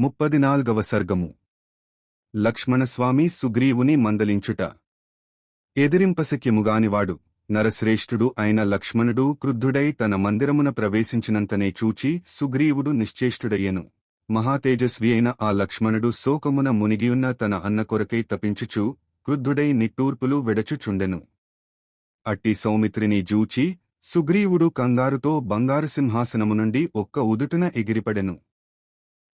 ముప్పదినాల్గవ సర్గము. లక్ష్మణస్వామి సుగ్రీవుని మందలించుట. ఎదిరింపశక్యముగానివాడు నరశ్రేష్ఠుడు అయిన లక్ష్మణుడు క్రుద్ధుడై తన మందిరమున ప్రవేశించినంతనే చూచి సుగ్రీవుడు నిశ్చేష్టుడయ్యను. మహాతేజస్వి అయిన ఆ లక్ష్మణుడు శోకమున మునిగియున్న తన అన్న కొరకై తపించుచు క్రుద్ధుడై నిట్టూర్పులు వెడచుచుండెను. అట్టి సౌమిత్రిని జూచి సుగ్రీవుడు కంగారుతో బంగారు సింహాసనము నుండి ఒక్క ఉదుటున ఎగిరిపడెను.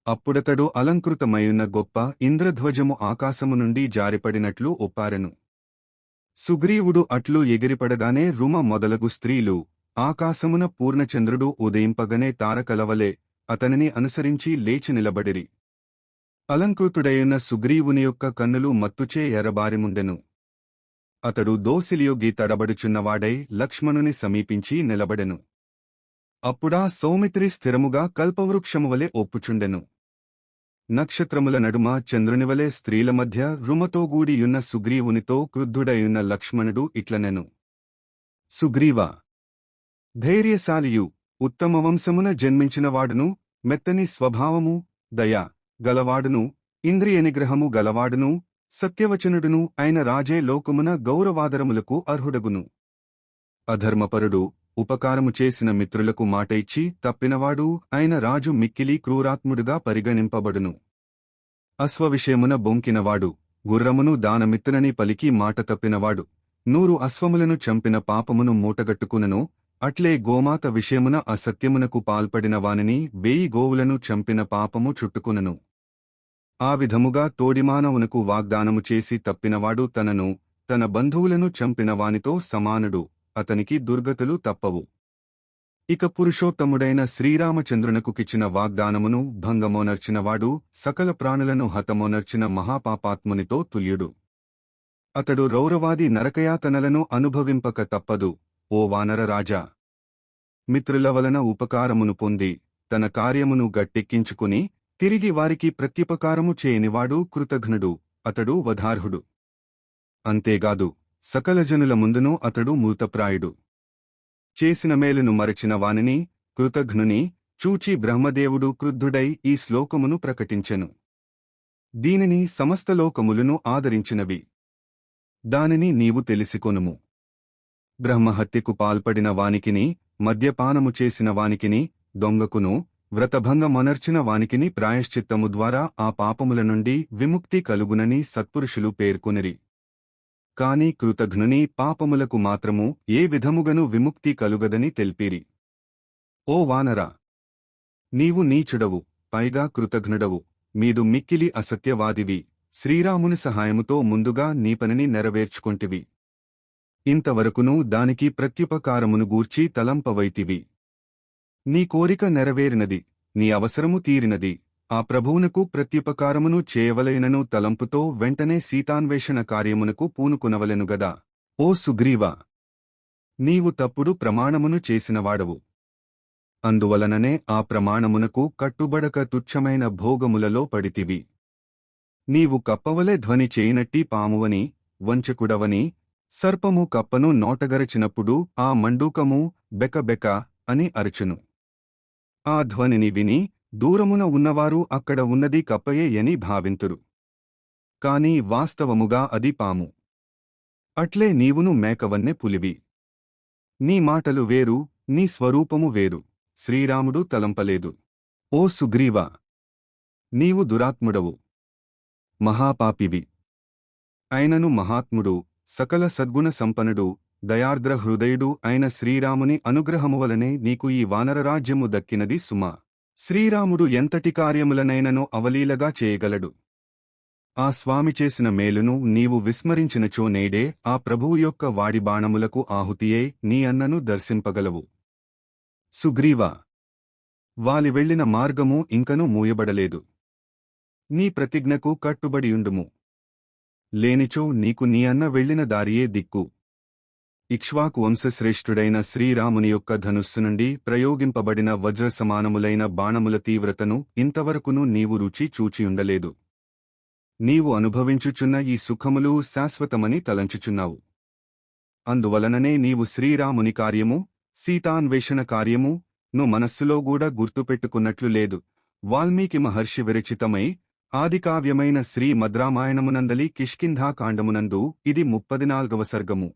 అప్పుడతడు అలంకృతమయున్న గొప్ప ఇంద్రధ్వజము ఆకాశము నుండి జారిపడినట్లు ఒప్పారెను. సుగ్రీవుడు అట్లు ఎగిరిపడగానే రుమ మొదలగు స్త్రీలు ఆకాశమున పూర్ణచంద్రుడు ఉదయింపగనే తారకలవలే అతనిని అనుసరించి లేచి నిలబడిరి. అలంకృతుడైన సుగ్రీవుని యొక్క కన్నులు మత్తుచే ఎరబారిముండెను. అతడు దోసిలియొగ్గి తడబడుచున్నవాడై లక్ష్మణుని సమీపించి నిలబడెను. అప్పుడా సౌమిత్రి స్థిరముగా కల్పవృక్షమువలె ఒప్పుచుండెను. నక్షత్రముల నడుమ చంద్రునివలే స్త్రీల మధ్య రుమతోగూడియున్న సుగ్రీవునితో క్రుద్ధుడయున్న లక్ష్మణుడు ఇట్లనెను. సుగ్రీవా ధైర్యశాలియు ఉత్తమ వంశమున జన్మించినవాడును మెత్తని స్వభావము దయ గలవాడును ఇంద్రియ నిగ్రహము గలవాడును సత్యవచనుడును అయిన రాజే లోకమున గౌరవాదరములకు అర్హుడగును. అధర్మపరుడు ఉపకారము చేసిన మిత్రులకు మాట ఇచ్చి తప్పినవాడు అయిన రాజు మిక్కిలి క్రూరాత్ముడుగా పరిగణింపబడును. అశ్వవిషయమున బొంకినవాడు గుర్రమును దానమిత్తునని పలికి మాట తప్పినవాడు నూరు అశ్వములను చంపిన పాపమును మూటగట్టుకునను. అట్లే గోమాత విషయమున అసత్యమునకు పాల్పడిన వానిని వేయి గోవులను చంపిన పాపము చుట్టుకునను. ఆ విధముగా తోడిమానవునకు వాగ్దానము చేసి తప్పినవాడు తనను తన బంధువులను చంపిన వానితో సమానుడు. అతనికి దుర్గతులు తప్పవు. ఇక పురుషోత్తముడైన శ్రీరామచంద్రునకు కిచ్చిన వాగ్దానమును భంగమోనర్చినవాడు సకల ప్రాణులను హతమోనర్చిన మహాపాపాత్మునితో తుల్యుడు. అతడు రౌరవాది నరకయాతనలను అనుభవింపక తప్పదు ఓ వానర రాజా. మిత్రుల వలన ఉపకారమును పొంది తన కార్యమును గట్టెక్కించుకుని తిరిగి వారికి ప్రత్యుపకారము చేయనివాడు కృతఘ్నుడు అతడు వధార్హుడు. అంతేగాదు సకలజనుల ముందును అతడు మూతప్రాయుడు. చేసిన మేలును మరచిన వానిని కృతఘ్నుని చూచి బ్రహ్మదేవుడు క్రుద్ధుడై ఈ శ్లోకమును ప్రకటించెను. దీనిని సమస్త లోకములను ఆదరించినవి. దానిని నీవు తెలిసికొనుము. బ్రహ్మహత్యకు పాల్పడిన వానికిని మద్యపానము చేసిన వానికిని దొంగకును వ్రతభంగమనర్చిన వానికిని ప్రాయశ్చిత్తము ద్వారా ఆ పాపముల నుండి విముక్తి కలుగునని సత్పురుషులు పేర్కొనిరి. కాని కృతఘ్నుని పాపములకు మాత్రము ఏ విధముగను విముక్తి కలుగదని తెల్పిరి. ఓ వానరా! నీవు నీచుడవు పైగా కృతఘ్నుడవు మీదు మిక్కిలి అసత్యవాదివి. శ్రీరాముని సహాయముతో ముందుగా నీ పనిని నెరవేర్చుకొంటివి. ఇంతవరకునూ దానికి ప్రత్యుపకారమును గూర్చి తలంపవైతివి నీ కోరిక నెరవేరినది నీ అవసరము తీరినది. ఆ ప్రభువునకు ప్రత్యుపకారమును చేయవలెనను తలంపుతో వెంటనే సీతాన్వేషణ కార్యమునకు పూనుకునవలెనుగదా ఓ సుగ్రీవా! నీవు తప్పుడు ప్రమాణమును చేసినవాడవు. అందువలననే ఆ ప్రమాణమునకు కట్టుబడక తుచ్చమైన భోగములలో పడితివి. నీవు కప్పవలే ధ్వని చేయనట్టి పామువని వంచకుడవని సర్పము కప్పను నోటగరచినప్పుడు ఆ మండూకము బెకబెక అని అరచును. ఆ ధ్వనిని విని దూరమున ఉన్నవారు అక్కడ ఉన్నది కప్పయే అని భావింతురు. కాని వాస్తవముగా అది పాము. అట్లే నీవును మేకవన్నె పులివి. నీ మాటలు వేరు నీ స్వరూపము వేరు. శ్రీరాముడు తలంపలేదు. ఓ సుగ్రీవా! నీవు దురాత్ముడవు. మహాపాపివి. అయినను మహాత్ముడు సకల సద్గుణ సంపన్నుడు దయార్ద్ర హృదయుడు అయిన శ్రీరాముని అనుగ్రహము వలనే నీకు ఈ వానరరాజ్యము దక్కినది సుమా. శ్రీరాముడు ఎంతటి కార్యములనైనను అవలీలగా చేయగలడు? ఆ స్వామి చేసిన మేలును నీవు విస్మరించినచో నేడే ఆ ప్రభువు యొక్క వాడి బాణములకు ఆహుతియే నీ అన్నను దర్శింపగలవు. సుగ్రీవా! వాలి వెళ్ళిన మార్గము ఇంకనూ మూయబడలేదు. నీ ప్రతిజ్ఞకు కట్టుబడియుండుము. లేనిచో నీకు నీ అన్న వెళ్ళిన దారియే దిక్కు. ఇక్ష్వాకు వంశశ్రేష్ఠుడైన శ్రీరాముని యొక్క ధనుస్సు నుండి ప్రయోగింపబడిన వజ్ర సమానములైన బాణముల తీవ్రతను ఇంతవరకును నీవు రుచి చూచియుండలేదు నీవు అనుభవించుచున్న ఈ సుఖములు శాశ్వతమని తలంచుచున్నావు. అందువలననే నీవు శ్రీరాముని కార్యము సీతాన్వేషణ కార్యము ను మనస్సులో గూడా గుర్తుపెట్టుకున్నట్లు లేదు. వాల్మీకి మహర్షి విరచితమై ఆదికావ్యమైన శ్రీ మద్రామాయణమునందలి కిష్కింధాకాండమునందు ఇది ముప్పది నాల్గవ సర్గము.